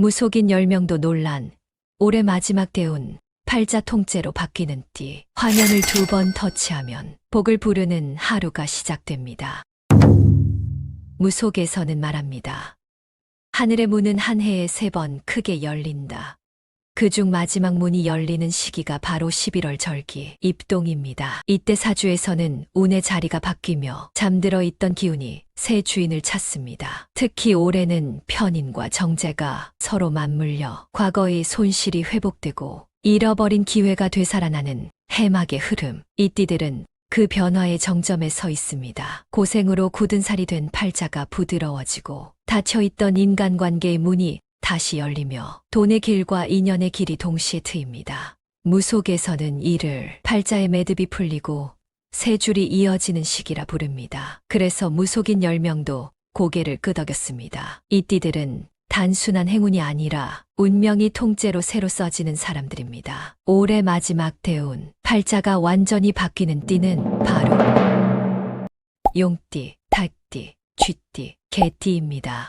무속인 10명도 논란. 올해 마지막 대운 팔자 통째로 바뀌는 띠. 화면을 두 번 터치하면 복을 부르는 하루가 시작됩니다. 무속에서는 말합니다. 하늘의 문은 한 해에 세 번 크게 열린다. 그중 마지막 문이 열리는 시기가 바로 11월 절기 입동입니다. 이때 사주에서는 운의 자리가 바뀌며 잠들어 있던 기운이 새 주인을 찾습니다. 특히 올해는 편인과 정제가 서로 맞물려 과거의 손실이 회복되고 잃어버린 기회가 되살아나는 해막의 흐름. 이 띠들은 그 변화의 정점에 서 있습니다. 고생으로 굳은 살이 된 팔자가 부드러워지고 닫혀있던 인간관계의 문이 다시 열리며 돈의 길과 인연의 길이 동시에 트입니다. 무속에서는 이를 팔자의 매듭이 풀리고 세 줄이 이어지는 시기라 부릅니다. 그래서 무속인 10명도 고개를 끄덕였습니다. 이 띠들은 단순한 행운이 아니라 운명이 통째로 새로 써지는 사람들입니다. 올해 마지막 대운, 팔자가 완전히 바뀌는 띠는 바로 용띠, 닭띠, 쥐띠, 개띠입니다.